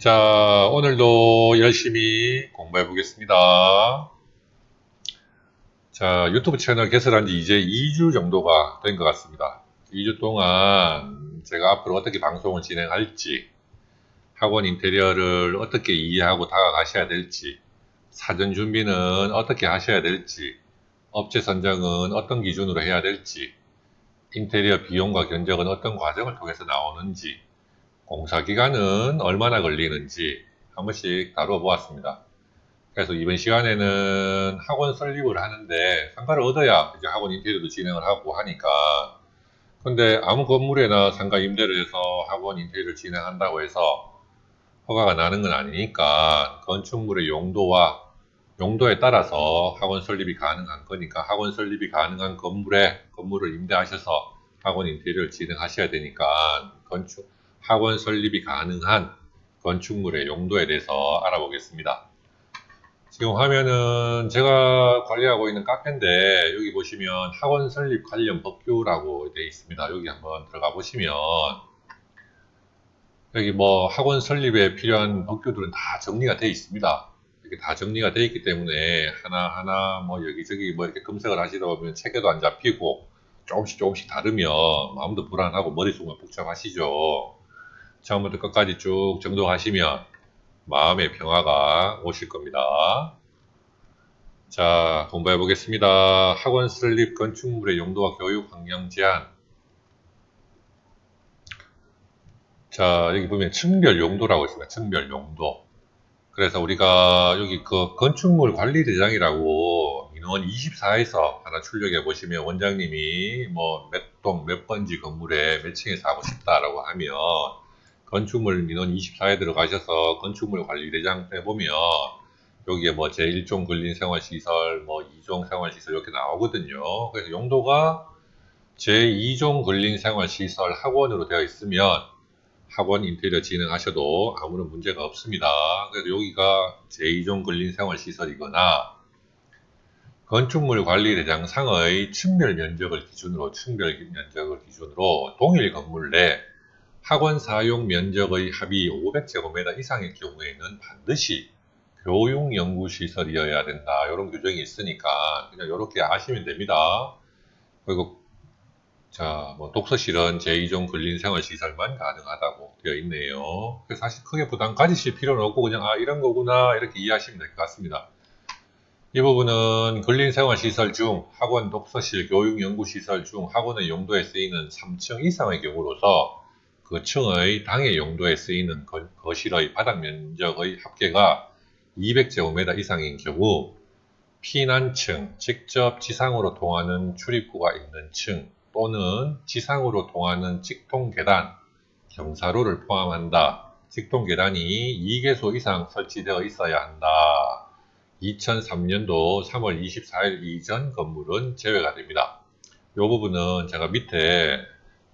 자, 오늘도 열심히 공부해 보겠습니다. 자, 유튜브 채널 개설한 지 이제 2주 정도가 된 것 같습니다. 2주 동안 제가 앞으로 어떻게 방송을 진행할지, 학원 인테리어를 어떻게 이해하고 다가가셔야 될지, 사전 준비는 어떻게 하셔야 될지, 업체 선정은 어떤 기준으로 해야 될지, 인테리어 비용과 견적은 어떤 과정을 통해서 나오는지, 공사 기간은 얼마나 걸리는지 한 번씩 다뤄보았습니다. 그래서 이번 시간에는 학원 설립을 하는데 상가를 얻어야 이제 학원 인테리어도 진행을 하고 하니까 근데 아무 건물에나 상가 임대를 해서 학원 인테리어를 진행한다고 해서 허가가 나는 건 아니니까 건축물의 용도와 용도에 따라서 학원 설립이 가능한 거니까 학원 설립이 가능한 건물에 건물을 임대하셔서 학원 인테리어를 진행하셔야 되니까 건축 학원 설립이 가능한 건축물의 용도에 대해서 알아보겠습니다. 지금 화면은 제가 관리하고 있는 카페인데 여기 보시면 학원 설립 관련 법규라고 되어 있습니다. 여기 한번 들어가 보시면 여기 뭐 학원 설립에 필요한 법규들은 다 정리가 되어 있습니다. 이렇게 다 정리가 되어 있기 때문에 하나하나 뭐 여기저기 뭐 이렇게 검색을 하시다 보면 체계도 안 잡히고 조금씩 조금씩 다르면 마음도 불안하고 머릿속만 복잡하시죠. 처음부터 끝까지 쭉 정독하시면 마음의 평화가 오실 겁니다. 자, 공부해 보겠습니다. 학원 설립 건축물의 용도와 교육 환경 제한. 자, 여기 보면 층별 용도라고 있습니다. 층별 용도. 그래서 우리가 여기 그 건축물 관리 대장이라고 민원 24에서 하나 출력해 보시면 원장님이 뭐 몇 동 몇 번지 건물에 몇 층에서 하고 싶다라고 하면 건축물 민원 24에 들어가셔서 건축물 관리 대장에 보면 여기에 뭐 제1종 근린 생활시설, 뭐 2종 생활시설 이렇게 나오거든요. 그래서 용도가 제2종 근린 생활시설 학원으로 되어 있으면 학원 인테리어 진행하셔도 아무런 문제가 없습니다. 그래서 여기가 제2종 근린 생활시설이거나 건축물 관리 대장상의 층별 면적을 기준으로 층별 면적을 기준으로 동일 건물 내 학원 사용 면적의 합이 500제곱미터 이상의 경우에는 반드시 교육 연구 시설이어야 된다. 이런 규정이 있으니까 그냥 이렇게 아시면 됩니다. 그리고 자, 뭐 독서실은 제2종 근린 생활 시설만 가능하다고 되어 있네요. 사실 크게 부담 가지실 필요는 없고 그냥 아 이런 거구나 이렇게 이해하시면 될 것 같습니다. 이 부분은 근린 생활 시설 중 학원 독서실 교육 연구 시설 중 학원의 용도에 쓰이는 3층 이상의 경우로서 그 층의 당의 용도에 쓰이는 거, 거실의 바닥 면적의 합계가 200제곱미터 이상인 경우 피난층, 직접 지상으로 통하는 출입구가 있는 층 또는 지상으로 통하는 직통 계단, 경사로를 포함한다. 직통 계단이 2개소 이상 설치되어 있어야 한다. 2003년도 3월 24일 이전 건물은 제외가 됩니다. 이 부분은 제가 밑에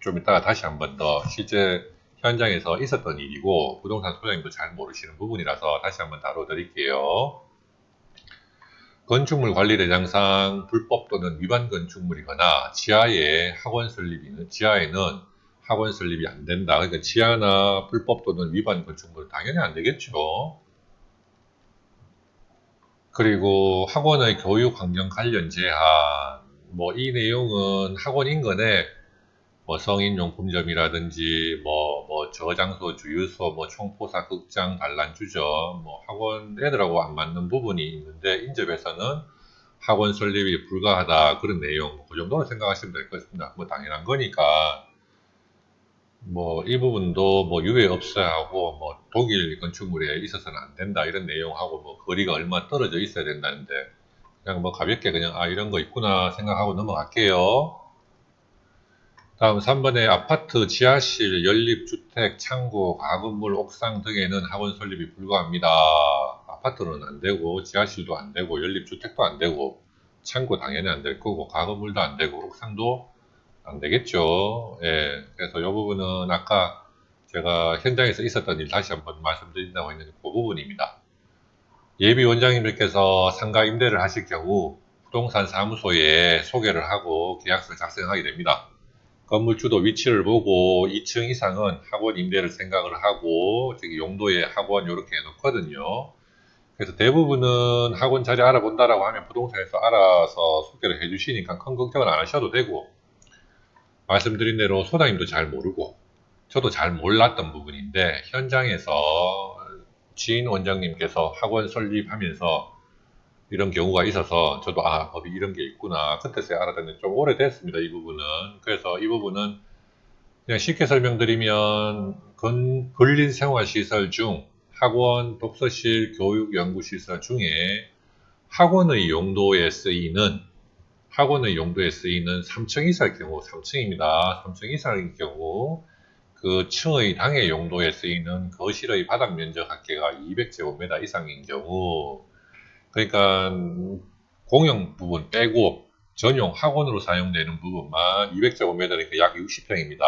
좀 이따가 다시 한 번 더 실제 현장에서 있었던 일이고 부동산 소장님도 잘 모르시는 부분이라서 다시 한번 다뤄드릴게요. 건축물 관리 대장상 불법 또는 위반 건축물이거나 지하에 학원 설립이 는 지하에는 학원 설립이 안 된다. 그러니까 지하나 불법 또는 위반 건축물 당연히 안 되겠죠. 그리고 학원의 교육 환경 관련 제한 뭐 이 내용은 학원 인근에 뭐 성인용품점이라든지 뭐, 뭐 저장소, 주유소, 뭐 총포사, 극장, 단란주점, 뭐 학원 애들하고 안 맞는 부분이 있는데 인접에서는 학원 설립이 불가하다 그런 내용 그 정도로 생각하시면 될것 같습니다. 뭐 당연한 거니까 뭐 이 부분도 뭐 유해 없어야 하고 뭐 독일 건축물에 있어서는 안 된다 이런 내용하고 뭐 거리가 얼마 떨어져 있어야 된다는데 그냥 뭐 가볍게 그냥 아 이런 거 있구나 생각하고 넘어갈게요. 다음 3번에 아파트, 지하실, 연립주택, 창고, 가건물, 옥상 등에는 학원 설립이 불가합니다. 아파트는 안 되고, 지하실도 안 되고, 연립주택도 안 되고, 창고 당연히 안 될 거고, 가건물도 안 되고, 옥상도 안 되겠죠. 예. 그래서 이 부분은 아까 제가 현장에서 있었던 일 다시 한번 말씀드린다고 했는데, 그 부분입니다. 예비 원장님들께서 상가 임대를 하실 경우 부동산 사무소에 소개를 하고 계약서를 작성하게 됩니다. 건물 주도 위치를 보고 2층 이상은 학원 임대를 생각을 하고 저기 용도에 학원 이렇게 해놓거든요. 그래서 대부분은 학원 자리 알아본다라고 하면 부동산에서 알아서 소개를 해주시니까 큰 걱정은 안 하셔도 되고 말씀드린 대로 소장님도 잘 모르고 저도 잘 몰랐던 부분인데 현장에서 지인 원장님께서 학원 설립하면서 이런 경우가 있어서 저도 아 법이 이런 게 있구나. 그때서야 알아듣는 좀 오래됐습니다 이 부분은. 그래서 이 부분은 그냥 쉽게 설명드리면 건, 근린 생활시설 중 학원, 독서실, 교육, 연구시설 중에 학원의 용도에 쓰이는 학원의 용도에 쓰이는 3층 이상의 경우 3층입니다. 3층 이상의 경우 그 층의 당해 용도에 쓰이는 거실의 바닥 면적 합계가 200제곱미터 이상인 경우 그러니까 공용 부분 빼고 전용 학원으로 사용되는 부분만 200제곱미터니까 약 60평입니다.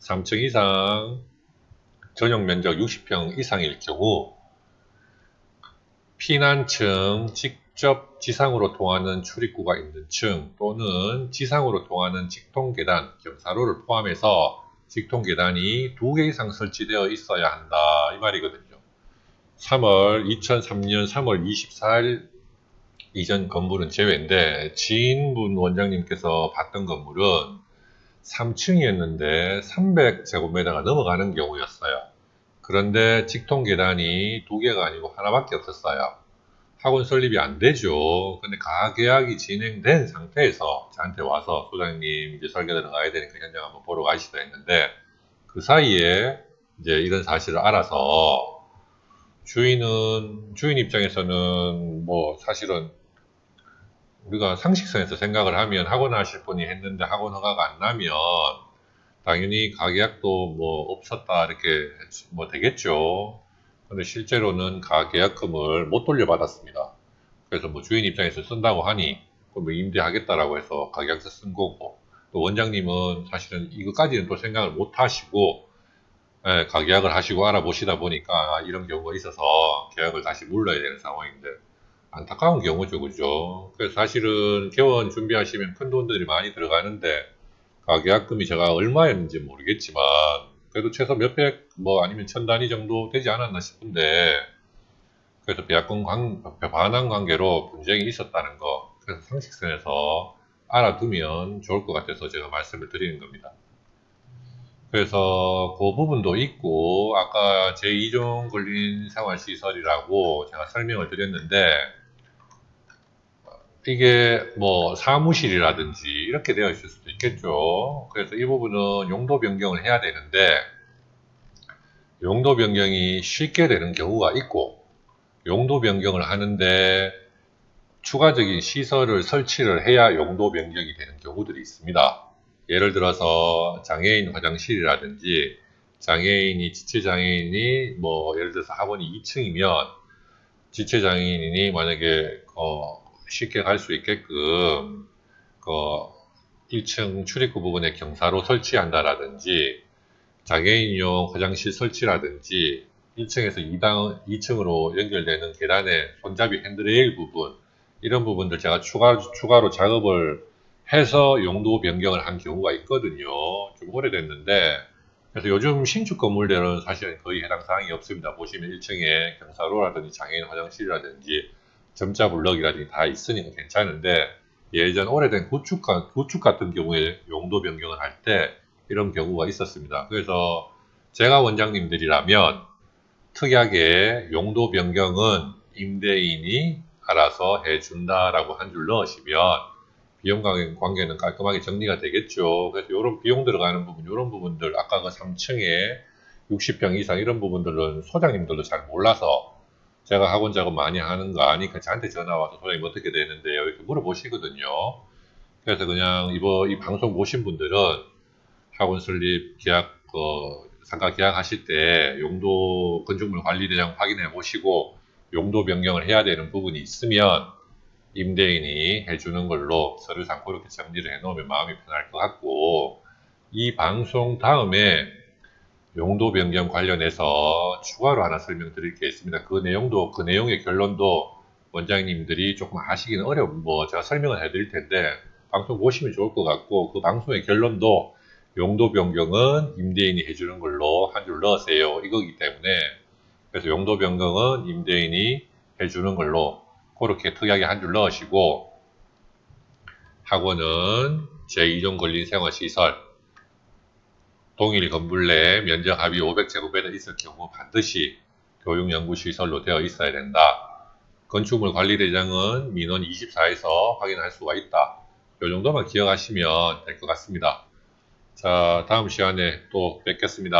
3층 이상 전용 면적 60평 이상일 경우 피난층 직접 지상으로 통하는 출입구가 있는 층 또는 지상으로 통하는 직통계단, 경사로를 포함해서 직통계단이 두 개 이상 설치되어 있어야 한다 이 말이거든요. 3월 2003년 3월 24일 이전 건물은 제외인데 지인분 원장님께서 봤던 건물은 3층이었는데 300제곱미터가 넘어가는 경우였어요. 그런데 직통 계단이 두 개가 아니고 하나밖에 없었어요. 학원 설립이 안 되죠. 근데 가계약이 진행된 상태에서 저한테 와서 소장님 이제 설계 들어가야 되니까 현장 한번 보러 가시다 했는데 그 사이에 이제 이런 사실을 알아서 주인은 주인 입장에서는 뭐 사실은 우리가 상식선에서 생각을 하면 학원 하실 분이 했는데 학원 허가가 안 나면 당연히 가계약도 뭐 없었다 이렇게 뭐 되겠죠. 근데 실제로는 가계약금을 못 돌려받았습니다. 그래서 뭐 주인 입장에서 쓴다고 하니 그럼 뭐 임대하겠다라고 해서 가계약서 쓴 거고 또 원장님은 사실은 이것까지는 또 생각을 못 하시고 예, 가계약을 하시고 알아보시다 보니까 이런 경우가 있어서 계약을 다시 물러야 되는 상황인데 안타까운 경우죠 그죠 그래서 사실은 개원 준비하시면 큰 돈들이 많이 들어가는데 가계약금이 제가 얼마였는지 모르겠지만 그래도 최소 몇백 뭐 아니면 천 단위 정도 되지 않았나 싶은데 그래서 배약금 관, 반환 관계로 분쟁이 있었다는 거 그래서 상식선에서 알아두면 좋을 것 같아서 제가 말씀을 드리는 겁니다. 그래서 그 부분도 있고 아까 제2종 근린 생활시설이라고 제가 설명을 드렸는데 이게 뭐 사무실이라든지 이렇게 되어 있을 수도 있겠죠. 그래서 이 부분은 용도 변경을 해야 되는데 용도 변경이 쉽게 되는 경우가 있고 용도 변경을 하는데 추가적인 시설을 설치를 해야 용도 변경이 되는 경우들이 있습니다. 예를 들어서 장애인 화장실이라든지 장애인이 지체장애인이 뭐 예를 들어서 학원이 2층이면 지체장애인이 만약에 어 쉽게 갈 수 있게끔 그 1층 출입구 부분에 경사로 설치한다라든지 장애인용 화장실 설치라든지 1층에서 2당, 2층으로 연결되는 계단의 손잡이 핸드레일 부분 이런 부분들 제가 추가, 추가로 작업을 해서 용도 변경을 한 경우가 있거든요. 좀 오래됐는데 그래서 요즘 신축 건물들은 사실은 거의 해당 사항이 없습니다. 보시면 1층에 경사로라든지 장애인 화장실이라든지 점자 블럭이라든지 다 있으니까 괜찮은데 예전 오래된 구축, 구축 같은 경우에 용도 변경을 할 때 이런 경우가 있었습니다. 그래서 제가 원장님들이라면 특이하게 용도 변경은 임대인이 알아서 해준다라고 한 줄 넣으시면 비용 관계는 깔끔하게 정리가 되겠죠. 그래서 이런 비용 들어가는 부분, 이런 부분들, 아까 그 3층에 60평 이상 이런 부분들은 소장님들도 잘 몰라서 제가 학원 작업 많이 하는 거 아니까 저한테 전화 와서 소장님 어떻게 되는데요? 이렇게 물어보시거든요. 그래서 그냥 이번 이 방송 보신 분들은 학원 설립 계약 어, 상가 계약하실 때 용도 건축물 관리 대장 확인해 보시고 용도 변경을 해야 되는 부분이 있으면 임대인이 해주는 걸로 서류상 그렇게 정리를 해 놓으면 마음이 편할 것 같고 이 방송 다음에 용도 변경 관련해서 추가로 하나 설명드릴 게 있습니다. 그 내용도 그 내용의 결론도 원장님들이 조금 아시기는 어려운 뭐 제가 설명을 해드릴 텐데 방송 보시면 좋을 것 같고 그 방송의 결론도 용도 변경은 임대인이 해주는 걸로 한 줄 넣으세요. 이거기 때문에 그래서 용도 변경은 임대인이 해주는 걸로 그렇게 특이하게 한 줄 넣으시고 학원은 제2종 권린 생활시설 동일 건물 내 면적 합이 500제곱미터 있을 경우 반드시 교육연구시설로 되어 있어야 된다. 건축물 관리대장은 민원 24에서 확인할 수가 있다. 이 정도만 기억하시면 될 것 같습니다. 자, 다음 시간에 또 뵙겠습니다.